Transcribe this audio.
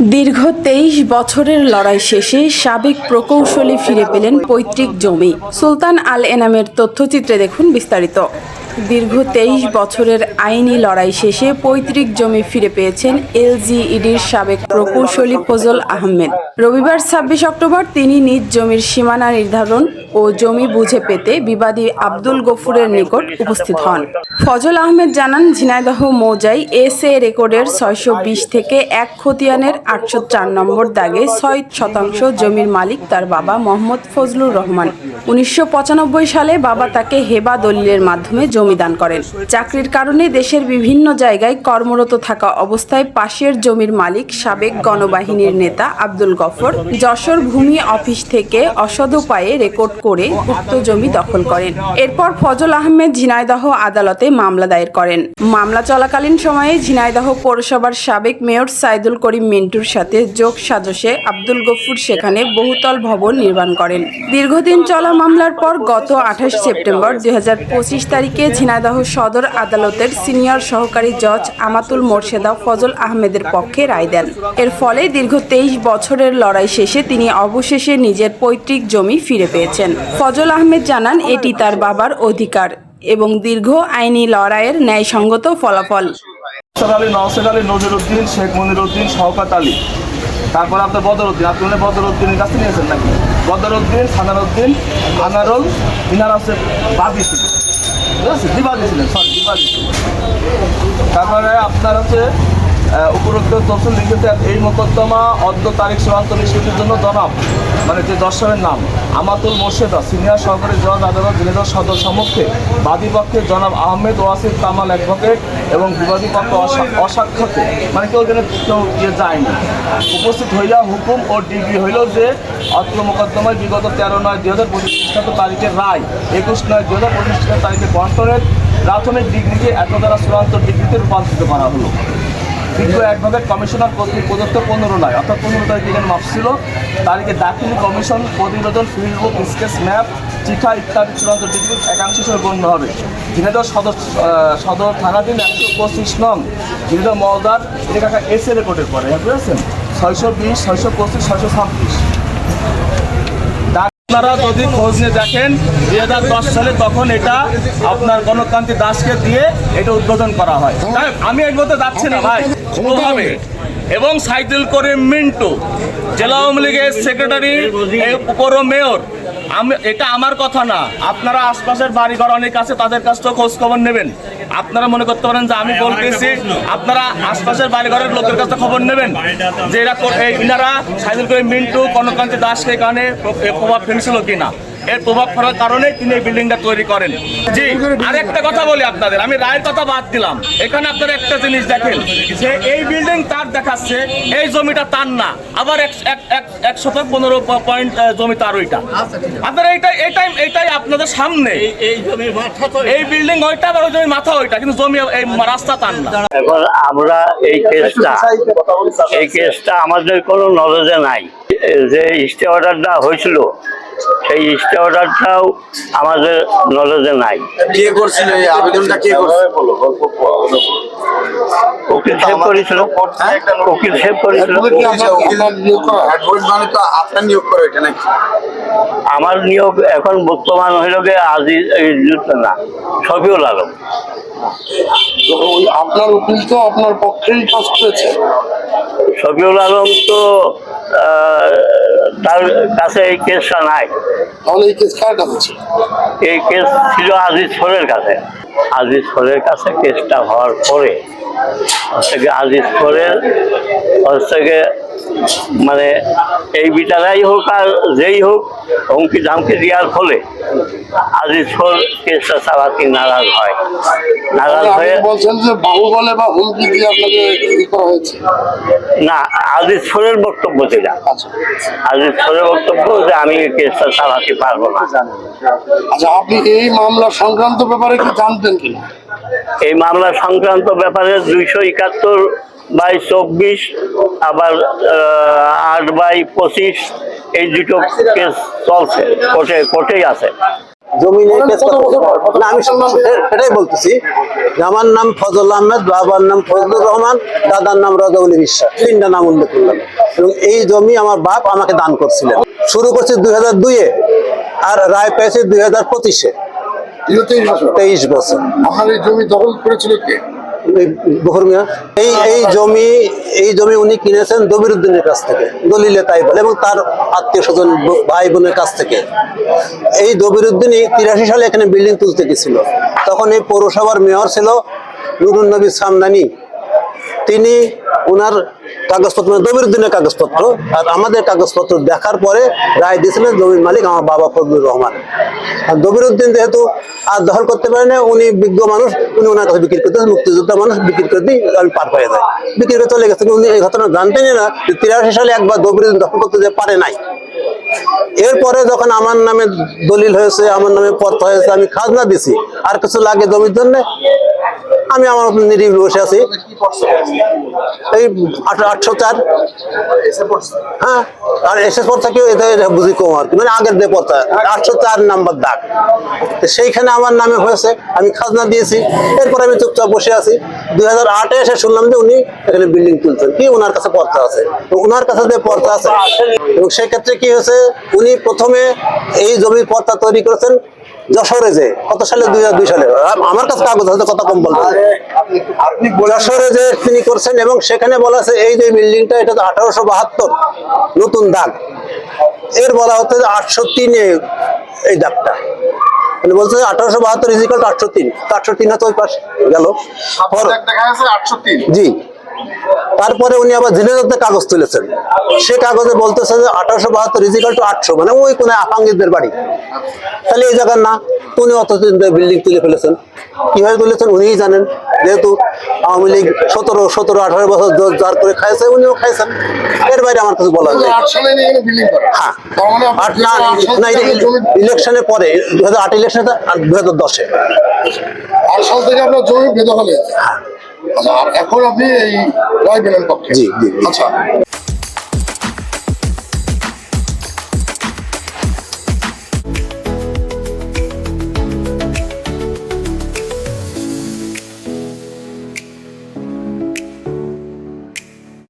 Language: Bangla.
দীর্ঘ তেইশ বছরের লড়াই শেষে সাবেক প্রকৌশলী ফিরে পেলেন পৈতৃক জমি। সুলতান আল এনামের তথ্যচিত্রে দেখুন বিস্তারিত। দীর্ঘ তেইশ বছরের আইনি লড়াই শেষে পৈতৃক জমি ফিরে পেয়েছেন এলজিইডির সাবেক প্রকৌশলী ফজল আহমেদ। রবিবার ছাব্বিশ অক্টোবর তিনি নিজ জমির সীমানা নির্ধারণ ও জমি বুঝে পেতে বিবাদী আব্দুল গফুরের নিকট উপস্থিত হন। ফজল আহমেদ জানান, ঝিনাইদহ মৌজাই এস এ রেকর্ডের ছয়শো বিশ থেকে এক খতিয়ানের আটশো চার নম্বর দাগে ছয় শতাংশ জমির মালিক তার বাবা মোহাম্মদ ফজলুর রহমান। উনিশশো পঁচানব্বই সালে বাবা তাকে হেবা দলিলের মাধ্যমে জমি দান করেন। চাকরির কারণে দেশের বিভিন্ন জায়গায় কর্মরত থাকা অবস্থায় পাশের জমির মালিক সাবেক গণবাহিনীর নেতা আব্দুল গফর যশোর ভূমি অফিস থেকে অসদ উপায়ে রেকর্ড করে উক্ত জমি দখল করেন। এরপর ফজল আহমেদ ঝিনাইদহ আদালতে মামলা দায়ের করেন। মামলা চলাকালীন সময়ে ঝিনাইদহ পৌরসভার সাবেক মেয়র সাইদুল করিম মিন্টুর সাথে যোগ সাজসে আব্দুল গফুর সেখানে বহুতল ভবন নির্মাণ করেন। দীর্ঘদিন চলা মামলার পর গত আঠাশ সেপ্টেম্বর দুই হাজার পঁচিশ তারিখে ঝিনাইদহ সদর আদালতের সিনিয়র সহকারী জজ আমাতুল মোর্শেদা ফজল আহমেদের পক্ষে রায় দেন। এর ফলে দীর্ঘ তেইশ বছরের লড়াই শেষে তিনি অবশেষে নিজের পৈতৃক জমি ফিরে পেয়েছেন। ফজল আহমেদ জানান, এটি তার বাবার অধিকার এবং দীর্ঘ আইনি লড়াইয়ের ন্যায়সঙ্গত ফলাফল। আলী নওসাদ আলী নজির উদ্দিন, শেখ মনির উদ্দিন, শওকাত আলী। তারপর আপনার বদর উদ্দিন আপনি মনে বদর উদ্দিনের কাছে নিয়েছেন নাকি? বদর উদ্দিন সানার উদ্দিন আনারুল, ইনার হচ্ছে বাদী ছিল দিবাদী ছিলেন সরি দিবাদী ছিলেন তারপরে আপনার হচ্ছে উপরোক্ত তফসিল লিখিত এই মোকদ্দমা অদ্য তারিখ চূড়ান্ত নিষ্পত্তির জন্য জনাব মানে যে দর্শনের নাম, আমাতুল মোর্শেদা, সিনিয়র সহকারী জজ আদালত জেলেদার সদর সম্মুখে, বাদী পক্ষে জনাব আহমেদ ওয়াসিফ কামাল অ্যাডভোকেট এবং বিবাদী পক্ষ অসা- অসাক্ষাতে মানে কেউ যেন কেউ ইয়ে যায়নি। উপস্থিত হইয়া হুকুম ও ডিগ্রি হইল যে, অত্র মোকদ্দমায় বিগত তেরো নয় দুই হাজার পঁচিশ খ্রিস্টাব্দ তারিখের রায়, একুশ নয় দুই হাজার পঁচিশ খ্রিস্টাব্দ তারিখে বন্টনের প্রাথমিক ডিগ্রিকে এত দ্বারা চূড়ান্ত ডিগ্রিতে রূপান্তরিত করা হলো। বিজ্ঞ অ্যাডভোকেট কমিশনার কর্তৃক প্রদত্ত পনেরো নয়, অর্থাৎ পনেরো তারিখে এখানে মাপ ছিল, তারিখে দাখিল কমিশন, প্রতিবেদন, ফিল্ড বুক, স্কেচ, ম্যাপ, চিঠা ইত্যাদি চূড়ান্ত ডিগ্রি একাংশ হিসেবে গণ্য হবে। ঝিনাইদহ সদর সদর থানাধীন একশো পঁচিশ নং ঝিনাইদহ মলদার এটা কাকা রেকর্ডের পরে বুঝেছেন ছয়শো বিশ, ছয়শো পঁচিশ, ছয়শো ছাব্বিশ। আপনারা যদি খোঁজ নিয়ে দেখেন দুই হাজার দশ সালে তখন এটা আপনার গণকান্তি দাসকে দিয়ে এটা উদ্বোধন করা হয়। আমি এক মধ্যে যাচ্ছি না ভাই। কোনোভাবে। এবং সাইদুল করিম মিন্টু জেলা আওয়ামী লীগের সেক্রেটারি পৌর মেয়র। আমি এটা আমার কথা না। আপনারা আশপাশের বাড়িঘর অনেক আছে তাদের কাছ থেকে খোঁজ খবর নেবেন। আপনারা মনে করতে পারেন যে আমি বলতেছি আপনারা আশপাশের বাড়িঘরের লোকের কাছে খবর নেবেন যে এরা এনারা ইনারা সাইদুল করিম মিন্টু কনকান্তি দাসকে এ প্রভাব ফেলছিল কিনা। এর প্রভাব ফেলার কারণে তিনি এই বিল্ডিংটা তৈরি করেন। জি আরেকটা কথা বলি আপনাদের। আমি রায়ের কথা বাদ দিলাম। এখানে আপনারা একটা জিনিস দেখেন যে এই বিল্ডিং তার দেখাচ্ছে এই জমিটা তার না। আবার এক এক এক একশত পনেরো পয়েন্ট জমি তার ওইটা। আপনারা এইটাই এইটাই এইটাই আপনাদের সামনে। এই জমির মাথা তো এই বিল্ডিং ওইটা আবার ওই জমি মাথা ওইটা কিন্তু জমি এই রাস্তা তার না। এখন আমরা এই কেসটা এই কেসটা আমাদের কোনো নলেজে নাই। যে স্টে অর্ডারটা হয়েছিল সেই অর্ডারটাও আমাদের নলেজে নাই। কে করছিল এই আবেদনটা? কে করছিল? উকিল উকিল মানে আমার নিয়োগ এখন বর্তমান হইল গিয়ে আজিজ এই না শফিউল আলম। তো আপনার উকিল তো আপনার পক্ষেই কাজ করেছে শফিউল আলম তো আহ, তার কাছে এই কেসটা নাই। তাহলে এই কেস কার কাছে ছিল? এই কেস ছিল আজিজ ফোরের কাছে। আজিজ ফোরের কাছে কেসটা হওয়ার পরে আজিজ হচ্ছে গিয়ে মানে এই বিচারাই হোক আর যেই হোক হুমকি ধামকি দেওয়ার ফলে আজিজ ফোর কেসটা চালাতে নারাজ হয়। নারাজ হয়ে বলছেন যে বাহু বলে বা হুমকি দিয়ে আপনাকে ই করা হয়েছে। না আজিজ ফোরের বক্তব্য যেটা আজিজ ফোরের বক্তব্য যে আমি কেসটা চালাতে পারব না। আচ্ছা আপনি এই মামলা সংক্রান্ত ব্যাপারে কি জানতেন কিনা? এই মামলা সংক্রান্ত ব্যাপারে দুইশো একাত্তর বাই চব্বিশ, আবার আট বাই পঁচিশ, এই দুটো কেস চলছে, কোর্টে, কোর্টেই আছে। বলতেছি। আমার নাম ফজল আহমেদ, বাবার নাম ফজলুর রহমান, দাদার নাম নাম উল্লেখ করলাম। এই জমি আমার বাপ আমাকে দান করছিলেন। শুরু করছি দুই হাজার দুইয়ে, আর রায় পেয়েছে দুই হাজার পঁচিশে। তেইশ বছর। এই জমি দখল করেছিল কে? এই এই জমি এই জমি উনি কিনেছেন দবিরুদ্দিনের কাছ থেকে দলিলে তাই বলে এবং তার আত্মীয় স্বজন ভাই বোনের কাছ থেকে। এই দবিরুদ্দিনই তিরাশি সালে এখানে বিল্ডিং তুলতে গেছিল। তখন এই পৌরসভার মেয়র ছিল নুরুন নবী সামদানি। তিনি ওনার কাগজপত্র মানে দবিরুদ্দিনের কাগজপত্র। আর আমাদের কাগজপত্র দেখার পরে রায় দিয়েছিলেন জমির মালিক আমার বাবা ফজলুর রহমান। আর দবিরুদ্দিন যেহেতু আর দখল করতে পারে না উনি বিজ্ঞ মানুষ, উনি ওনার কাছে বিক্রি করতে মুক্তিযোদ্ধা মানুষ বিক্রি করে দিই আমি পার হয়ে যায় বিক্রি করে চলে গেছে উনি এই ঘটনা জানতেনই না যে তিরাশি সালে একবার দবিরুদ্দিন দখল করতে যে পারে নাই। এরপরে যখন আমার নামে দলিল হয়েছে, আমার নামে পত্র হয়েছে, আমি খাজনা দিছি আর কিছু লাগে জমির জন্য? আমি আমার নিরিবিলি বসে আছি। এই আটশো চার। হ্যাঁ আর এসে পর থেকে এটা বুঝি কম আর কি। মানে আগের যে পথা আটশো চার নাম্বার দাগ। সেইখানে আমার নামে হয়েছে, আমি খাজনা দিয়েছি। এরপর আমি চুপচাপ বসে আছি। দুই হাজার আটে এসে শুনলাম যে উনি এখানে বিল্ডিং তুলছেন। কি ওনার কাছে পর্চা আছে? ওনার কাছে যে পর্চা আছে, এবং সেক্ষেত্রে কি হয়েছে, উনি প্রথমে এই জমির পর্চা তৈরি করেছেন যশোরে যে কত সালে? দুই হাজার দুই সালে। আমার কাছে কাগজ হয়তো কথা কম আপনি যশোরে যে তিনি করছেন এবং সেখানে বলা আছে এই যে বিল্ডিংটা এটা তো আঠারোশো বাহাত্তর নতুন দাগ। এর বলা হচ্ছে যে আটশো তিনে এই দাগটা। মানে বলছে আঠারোশো বাহাত্তর আটশো তিন আটশো তিন হয়তো ওই পাশ গেল। জি। তারপরে উনি আবার ঝিনাইদহতে কাগজ তুলেছেন। সে কাগজে বলতেছে যে আঠারোশো বাহাত্তর ইজিকাল টু আটশো মানে ওই কোন আপাঙ্গিকদের বাড়ি। তাহলে এই জায়গার না উনি অত বিল্ডিং তুলে ফেলেছেন। কীভাবে তুলেছেন উনিই জানেন যেহেতু আওয়ামী লীগ সতেরো সতেরো আঠারো বছর জোর জার করে খাইছে উনিও খাইছেন। এর বাইরে আমার কিছু বলা করা। হ্যাঁ তার মানে আপনি আট না না ইলেকশনের পরে দু হাজার আট ইলেকশনে দু হাজার দশে। আট সাল থেকে আপনার জমি বেদখল আচ্ছা আর এখন আপনি এই রায় পেলেন পক্ষে জি, জি, জি। আচ্ছা